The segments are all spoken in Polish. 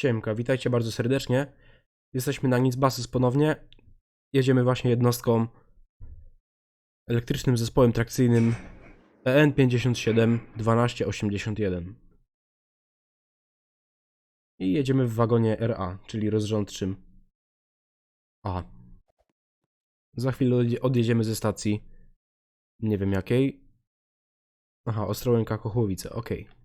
Siemka, witajcie bardzo serdecznie. Jesteśmy na Nicbasis ponownie. Jedziemy właśnie jednostką elektrycznym zespołem trakcyjnym E EN57 1281. I jedziemy w wagonie RA, czyli rozrządczym A. Za chwilę odje- odjedziemy ze stacji nie wiem jakiej. Aha, Ostrołęka Kochłowice, okej.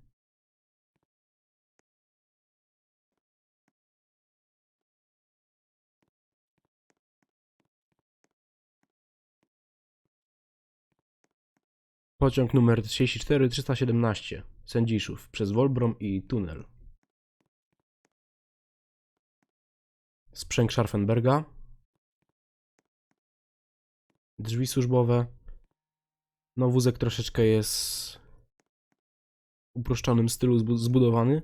Pociąg numer 34317 Sędziszów przez Wolbrom i tunel. Sprzęg Scharfenberga. Drzwi służbowe. No wózek troszeczkę jest w uproszczonym stylu zbu- zbudowany.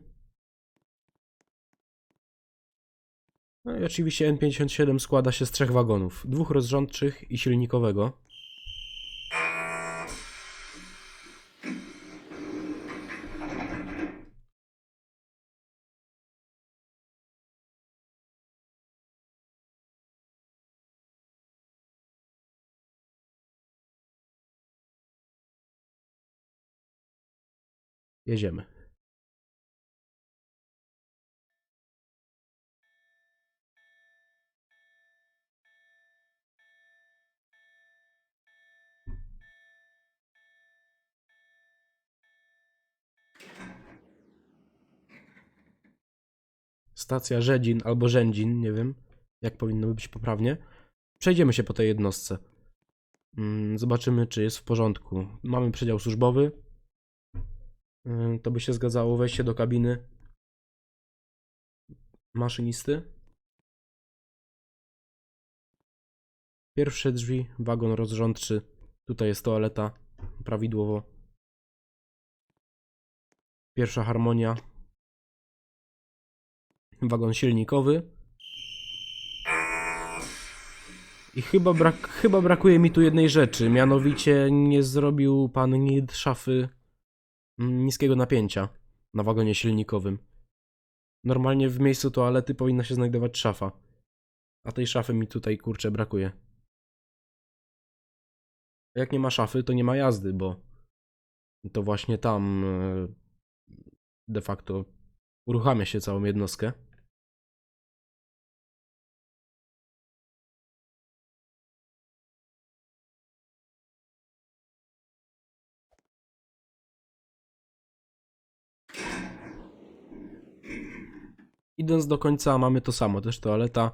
No i oczywiście N57 składa się z trzech wagonów. Dwóch rozrządczych i silnikowego. Jedziemy. Stacja Rzedzin albo Rzędzin, nie wiem jak powinno być poprawnie. Przejdziemy się po tej jednostce. Mm, Zobaczymy, czy jest w porządku. Mamy przedział służbowy. Ym, To by się zgadzało wejście do kabiny maszynisty. Pierwsze drzwi, wagon rozrządczy. Tutaj jest toaleta, prawidłowo. Pierwsza harmonia. Wagon silnikowy. I chyba, brak, chyba brakuje mi tu jednej rzeczy, mianowicie nie zrobił pan Nid szafy mm, niskiego napięcia na wagonie silnikowym. Normalnie w miejscu toalety powinna się znajdować szafa. A tej szafy mi tutaj kurczę brakuje. Jak nie ma szafy, to nie ma jazdy, bo to właśnie tam e, de facto uruchamia się całą jednostkę. Idąc do końca mamy to samo, też toaleta,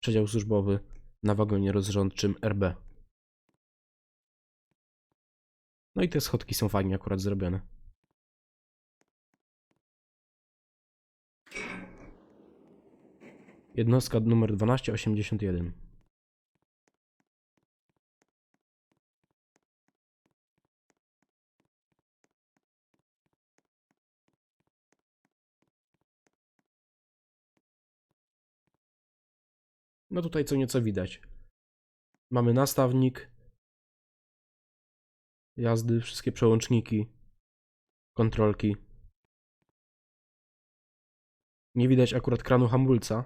przedział służbowy na wagonie rozrządczym RB. No i te schodki są fajnie akurat zrobione. Jednostka numer 1281. No tutaj co nieco widać. Mamy nastawnik jazdy, wszystkie przełączniki, kontrolki. Nie widać akurat kranu hamulca.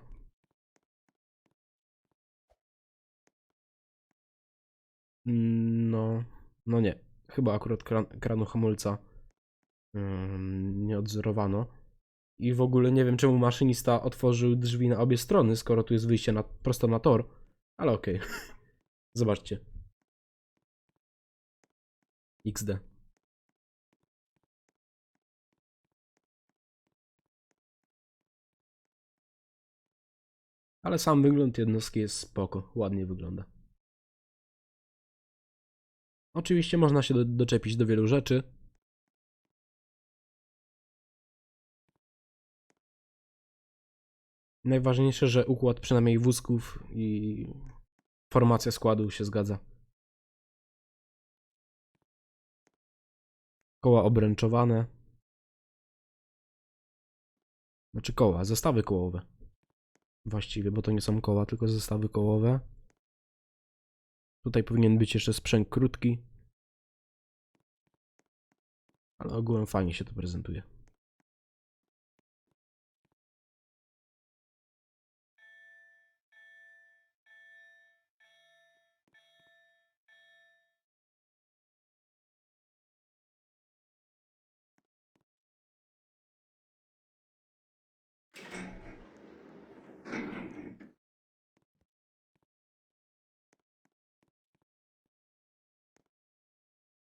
No, no nie. Chyba akurat kran, kranu hamulca ym, nie odzorowano. I w ogóle nie wiem, czemu maszynista otworzył drzwi na obie strony, skoro tu jest wyjście na, prosto na tor. Ale okej. Zobaczcie. XD. Ale sam wygląd jednostki jest spoko, ładnie wygląda. Oczywiście można się do, doczepić do wielu rzeczy. Najważniejsze, że układ przynajmniej wózków i formacja składu się zgadza. Koła obręczowane. Znaczy koła, zestawy kołowe. Właściwie, bo to nie są koła, tylko zestawy kołowe. Tutaj powinien być jeszcze sprzęg krótki. Ale ogółem fajnie się to prezentuje.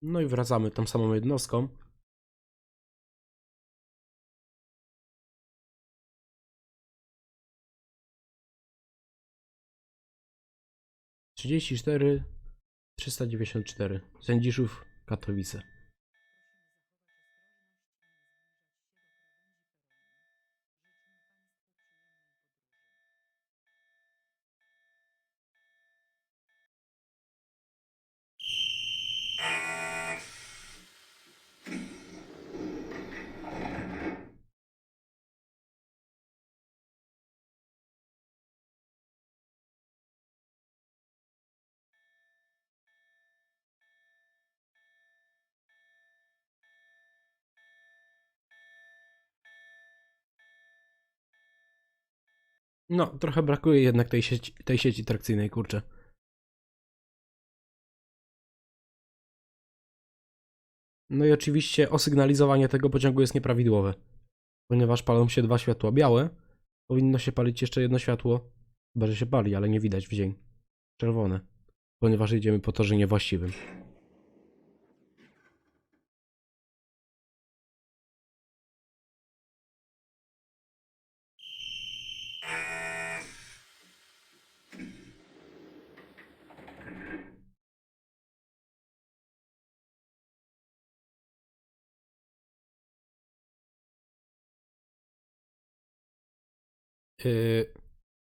No i wracamy tą samą jednostką. Trzydzieści cztery, trzysta dziewięćdziesiąt cztery. Sędziszów, Katowice. No, trochę brakuje jednak tej sieci, tej sieci trakcyjnej, kurczę. No i oczywiście osygnalizowanie tego pociągu jest nieprawidłowe. Ponieważ palą się dwa światła białe, powinno się palić jeszcze jedno światło, chyba że się pali, ale nie widać w dzień. Czerwone. Ponieważ jedziemy po torze niewłaściwym.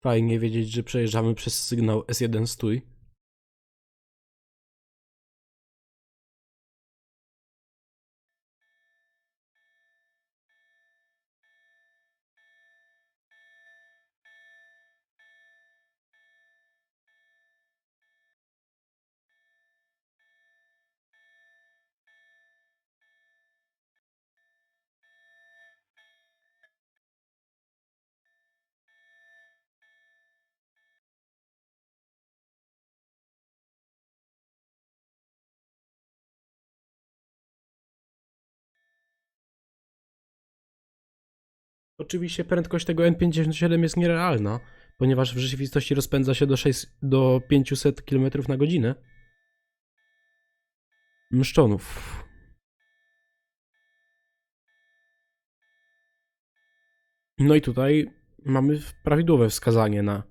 Fajnie wiedzieć, że przejeżdżamy przez sygnał S1 stój. Oczywiście prędkość tego N57 jest nierealna, ponieważ w rzeczywistości rozpędza się do, 6, do 500 km na godzinę. Mszczonów. No i tutaj mamy prawidłowe wskazanie na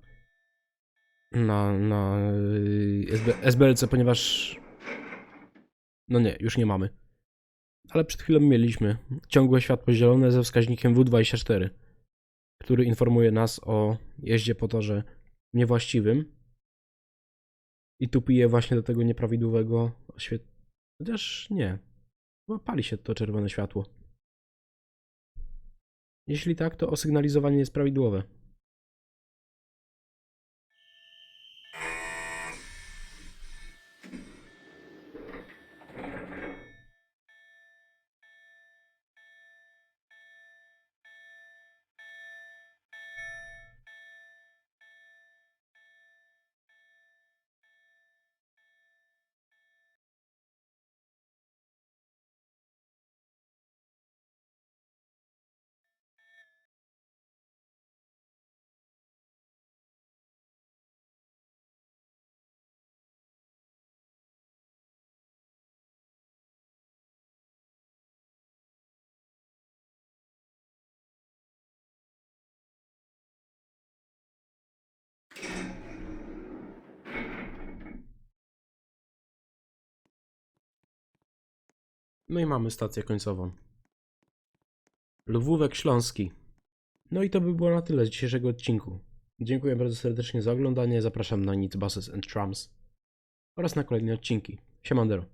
na, na yy, SB, SBLC, ponieważ no nie, już nie mamy. Ale przed chwilą mieliśmy ciągłe światło zielone ze wskaźnikiem W24, który informuje nas o jeździe po torze niewłaściwym. I tu pije właśnie do tego nieprawidłowego oświetlenia. Chociaż nie. Chyba pali się to czerwone światło. Jeśli tak, to osygnalizowanie jest prawidłowe. No i mamy stację końcową. Lwówek Śląski. No i to by było na tyle z dzisiejszego odcinku. Dziękuję bardzo serdecznie za oglądanie. Zapraszam na Nic Buses and Trams oraz na kolejne odcinki. Siemandero.